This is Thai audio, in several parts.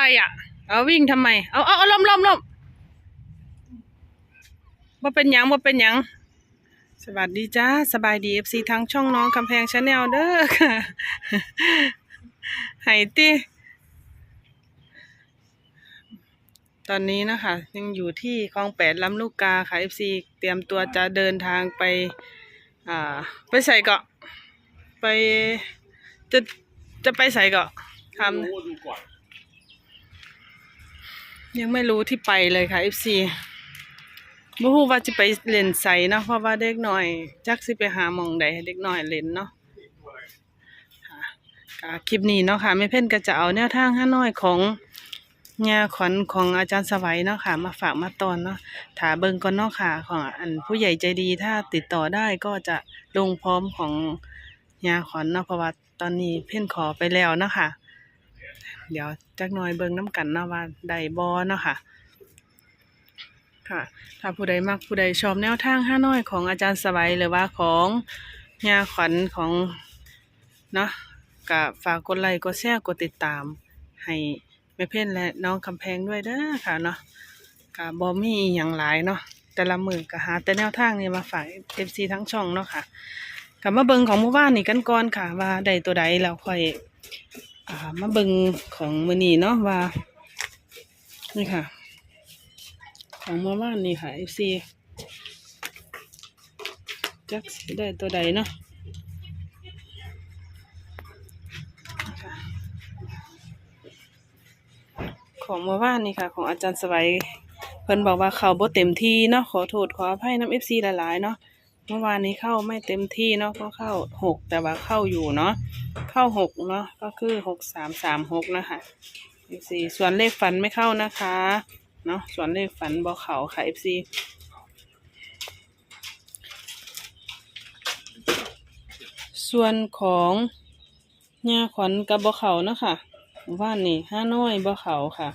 อะไรอะ เอาวิ่งทำไม เอาเอาล้มล้มล้มว่าเป็นยังว่าเป็นยัง สวัสดีจ้า สบายดีเอฟซีทางช่องน้องกำแพงชาแนลเด้อค่ะไห้ติตอนนี้นะคะ ยังอยู่ที่คลองแปดลำลูกกาค่ะเอฟซีเตรียมตัวจะเดินทางไป อ่า ไปใส่เกาะ ไปจะจะไปใส่เกาะทำ ยังไม่รู้ที่ไปเลยค่ะ FC บ่ฮู้ว่าจะไปเล่นไสเนาะเพราะว่าเด็กน้อย จักสิไปหาหมองใดให้เด็กน้อยเล่นเนาะค่ะก็คลิปนี้เนาะค่ะแม่เพ่นก็จะเอาแนวทางห้าน้อยของงาขวัญของอาจารย์สวัยเนาะค่ะ มาฝากมาตอนเนาะถาเบิงก่อนเนาะค่ะของอันผู้ใหญ่ใจดีถ้าติดต่อได้ก็จะลงพร้อมของงาขวัญเนาะเพราะว่าตอนนี้เพ่นขอไปแล้วเนาะค่ะ เดี๋ยวจักหน่อยเบิ่งน้ำกันเนาะว่าได้บ่เนาะค่ะ ค่ะ ถ้าผู้ใดมักผู้ใดชอบแนวทางห้าน้อยของอาจารย์สบายหรือว่าของยาขวัญของเนาะก็ฝากกดไลค์กดแชร์กดติดตาม ให้แม่เพ่นและน้องคำแพงด้วยเด้อค่ะเนาะก็บ่มีอย่างหลายเนาะแต่ละมือก็หาแต่แนวทางนี้มาฝาก FC ทั้งช่องเนาะค่ะก็มาเบิ่งของหมู่บ้านนี่กันก่อนค่ะ ว่าได้ตัวใดแล้วค่อย อ่ามาเบิงของมือนีเนาะว่านี่ค่ะ ของเมื่อวานนี่ค่ะ FC จักสิได้ตัวใดเนาะของเมื่อวานนี่ค่ะ ของอาจารย์สวัยเพิ่นบอกว่าเขาบ่เต็มที่เนาะขอโทษขออภัยน้ำ FC หลายๆเนาะ เมื่อวานนี้เข้าไม่เต็มที่เนาะก็เข้าหกแต่ว่าเข้าอยู่เนาะเข้าหกเนาะก็คือหกสามสามหกนะคะ FC ส่วนเลขฝันไม่เข้านะคะเนาะส่วนเลขฝันบอเขาค่ะ FC ส่วนของญาขวัญกับบอเขาเนาะค่ะว่านนี่ห้าน้อยบอเขาค่ะ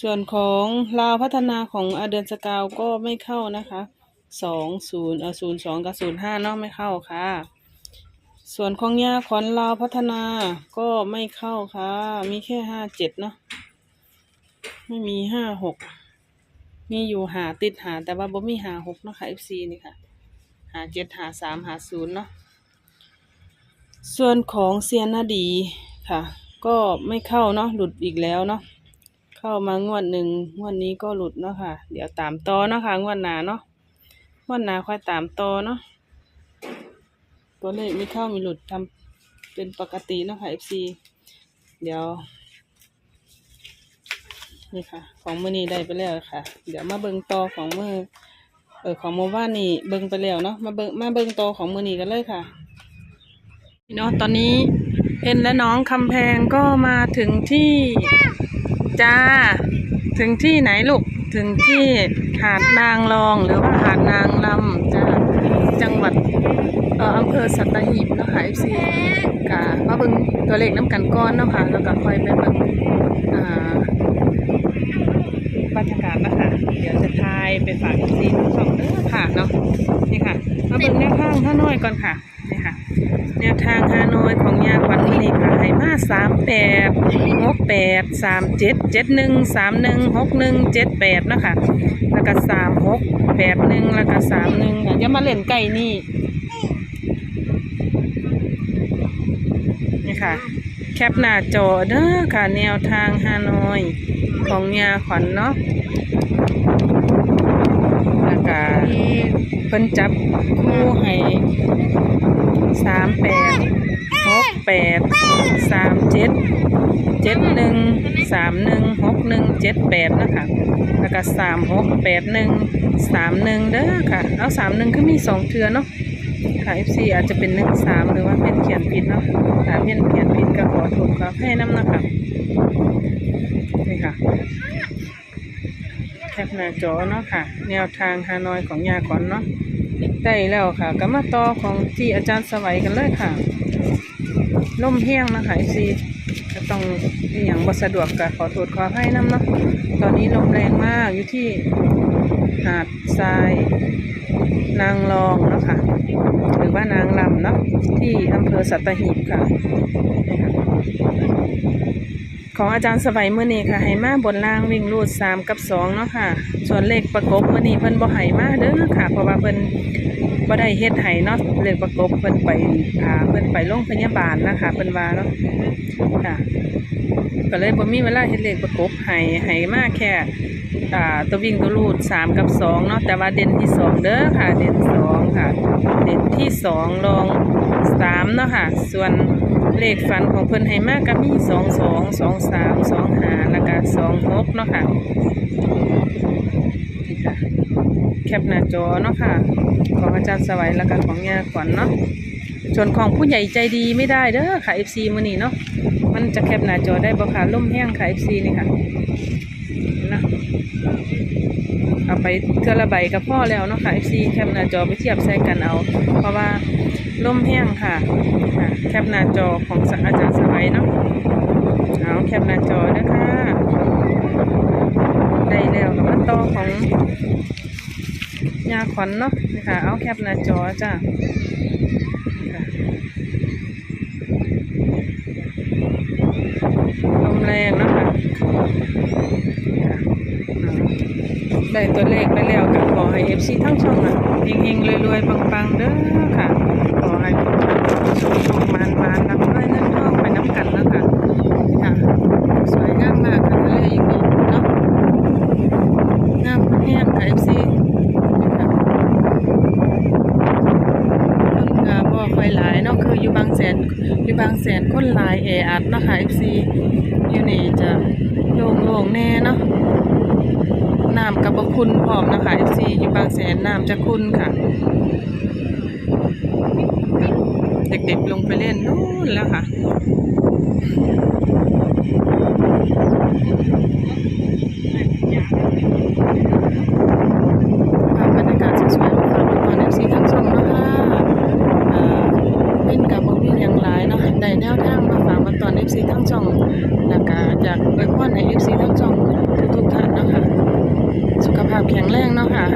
ส่วนของลาวพัฒนาของอาเดือนสกาวก็ไม่เข้านะคะสองศูนย์เออศูนย์สองกับศูนย์ห้าเนาะไม่เข้าค่ะ ส่วนของยาขวัญลาวพัฒนาก็ไม่เข้าค่ะ มีแค่ห้าเจ็ดเนาะไม่มีห้าหกมีอยู่หาติดหาแต่ว่าบ่มีหาหกเนาะค่ะ FC นี่ค่ะ หาเจ็ดหาสามหาศูนย์เนาะส่วนของเซียนนาดีค่ะ ก็ไม่เข้าเนาะหลุดอีกแล้วเนาะ เข้ามางวดหนึ่งงวดนี้ก็หลุดเนาะค่ะ เดี๋ยวตามต่อเนาะค่ะงวดหน้าเนาะงวดหน้าค่อยตามต่อเนาะตัวเลขไม่เข้ามีหลุดทำเป็นปกติเนาะค่ะ FC เดี๋ยวนี่ค่ะ ของมือนี้ได้ไปแล้วค่ะ เดี๋ยวมาเบิ่งต่อของมือเออของเมื่อวานี่เบิงไปแล้วเนาะมาเบิงมาเบิ่งต่อของมือนี้กันเลยค่ะพี่เนาะตอนนี้เพนและน้องคำแพงก็มาถึงที่ จ้า ถึงที่ไหนลูก ถึงที่หาดนางรองหรือว่าหาดนางลำจ้าจังหวัดเอ่ออำเภอสัตหีบเนาะค่ะ FC กะมาเบิ่งตัวเลขน้ำกันก้อนเนาะค่ะแล้วก็คอยไปเบิ่งอ่าบรรยากาศนะคะเดี๋ยวจะทายไปฝาก FC ทั้งสองเด้อค่ะเนาะนี่ค่ะ มาเบิ่งแนวทางห้าน้อยก่อนค่ะ แนวทางห้านอยของยาขวัญนี่ค่ะให้มาสามแปดหกแปดสามเจ็ดเจ็ดหนึ่งสามหนึ่งหกหนึ่งเจ็ดแปดนะคะแล้วก็สามหกแปดหนึ่งแล้วก็สามหนึ่งอย่ามาเล่นไก่นี่นี่ค่ะ แคปหน้าจอเด้อค่ะแนวทางฮานอยของยาขวัญเนาะแล้วก็เพิ่นจับคู่ให้ สามแปดหกแปดสามเจ็ดเจ็ดหนึ่งสามหนึ่งหกหนึ่งเจ็ดแปดนะคะแล้วก็สามหกแปดหนึ่งสามหนึ่งเด้อค่ะเอาสามหนึ่งก็มีสองเทือเนาะค่ะ FC อาจจะเป็นหนึ่งสามหรือว่าเป็นเขียนผิดเนาะถ้าเป็นเขียนผิดก็ขอโทษขอให้น้ำนะคะนี่ค่ะแคปหน้าจอเนาะค่ะ แนวทางฮานอยของยาก่อนเนาะ ได้แล้วค่ะก็มาต่อของที่อาจารย์สวัยกันเลยค่ะล่มแห้งนะคะ FC ก็ต้องอย่างบ่สะดวกก็ขอโทษขออภัยน้ำเนาะตอนนี้ลมแรงมากอยู่ที่หาดทราย นางรองเนาะค่ะหรือว่านางลำเนาะที่อำเภอสัตหีบค่ะ ของอาจารย์สวัยเมื่อนี้ค่ะ ให้มาบนล่างวิ่งรูดสามกับสองเนาะค่ะ ส่วนเลขประกบมื่อนี้เพิ่นบ่ให้มาเด้อค่ะ เพราะว่าเพิ่นบ่ได้เฮ็ดให้เนาะเลขประกบเพิ่นไปอ่าเพิ่นไปโรงพยาบาลนะคะเพิ่นว่าเนาะค่ะก็เลยบ่มีเวลาเฮ็ดเลขประกบให้ให้มาแค่อ่าตัววิ่งตัวรูดสามกับสองเนาะแต่ว่าเด่นที่สองเด้อค่ะ เด่นสองค่ะ เด่นที่สองรองสามเนาะค่ะ ส่วนเลขฝันของเพิ่นให้มากก็มีสองสองสองสามสองห้าแล้วก็สองหกเนาะค่ะ ค่ะ แคปหน้าจอเนาะค่ะ ของอาจารย์สวัยแล้วก็ของยาขวัญเนาะส่วนของผู้ใหญ่ใจดีไม่ได้เด้อค่ะ FC มื้อนี้เนาะมันจะแคปหน้าจอได้บ่ค่ะล่มแห้งค่ะ FC นี่ค่ะนะเอาไปเทือละใบกับพ่อแล้วเนาะค่ะ FC แคปหน้าจอไปเทียบใส่กันเอา เพราะว่าล่มแห้งค่ะค่ะแคปหน้าจอของอาจารย์สวัยเนาะเอาแคปหน้าจอนะคะ ได้แล้วกับมาต่อของยาขวัญเนาะนี่ค่ะ เอาแคปหน้าจอจ้าค่ะลมแรงนะคะได้ตัวเลขไปแล้วก็ขอให้เอฟซีทั้งช่องอะเฮงๆรวยๆปังๆเด้อค่ะ ขอให้ทุกท่านโชคโชคมานมานรับด้วยเงินทองไปน้ำกันเนาะคะค่ะ สวยงามมากค่ะทะเลอย่างนี้เนาะงามแห้งค่ะเอฟซีค่ะ คนก็บ่ค่อยหลายเนาะคืออยู่บางแสนอยู่บางแสนคนหลายแออัดนะค่ะ FC อยู่นี่จะโล่งๆแน่เนาะน้ำกับบ่คุณพร้อมนะคะ FC อยู่บางแสนน้ำจะคุณค่ะ เด็กๆลงไปเล่นนู่นแล้วค่ะ ภาพบรรยากาศสวยๆของความเป็นตอนเอฟซีทั้งสองเนาะค่ะอ่าเป็นกับบ่มีอย่างหลายเนาะได้แนวทางมาฝากมาตอน เองสองแล้วก็อยากอวยพรให้เอฟซีทั้งสองทุกๆท่านเนาะค่ะสุขภาพแข็งแรงเนาะค่ะ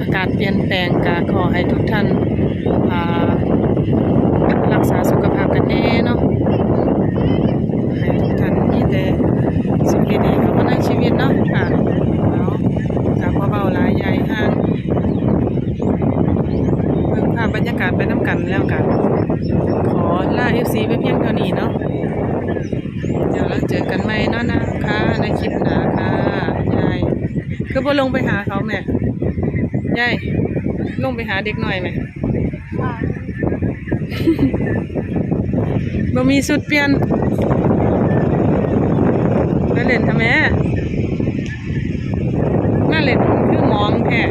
อากาศเปลี่ยนแปลงก็ขอให้ทุกท่านอารักษาสุขภาพกันแน่เนาะ ให้ทุกท่านมีแต่สิ่งดีๆเข้ามาในชีวิตเนาะค่ะเอาจากเบาๆหลายใหญ่ห้างเบิ่งภาพบรรยากาศไปน้ำกันแล้วกัน ขอลาเอฟซีไปเพียงเท่านี้เนาะ เดี๋ยวเราเจอ กันใหม่เนาะนะคะในคลิปหนาค่ะยายคือบ่ลงไปหาเขาแม่ยายลงไปหาเด็กหน่อยไหมบ่มีสุดเปลี่ยนไปเล่นทำไมน่าเล่นคือมองแค่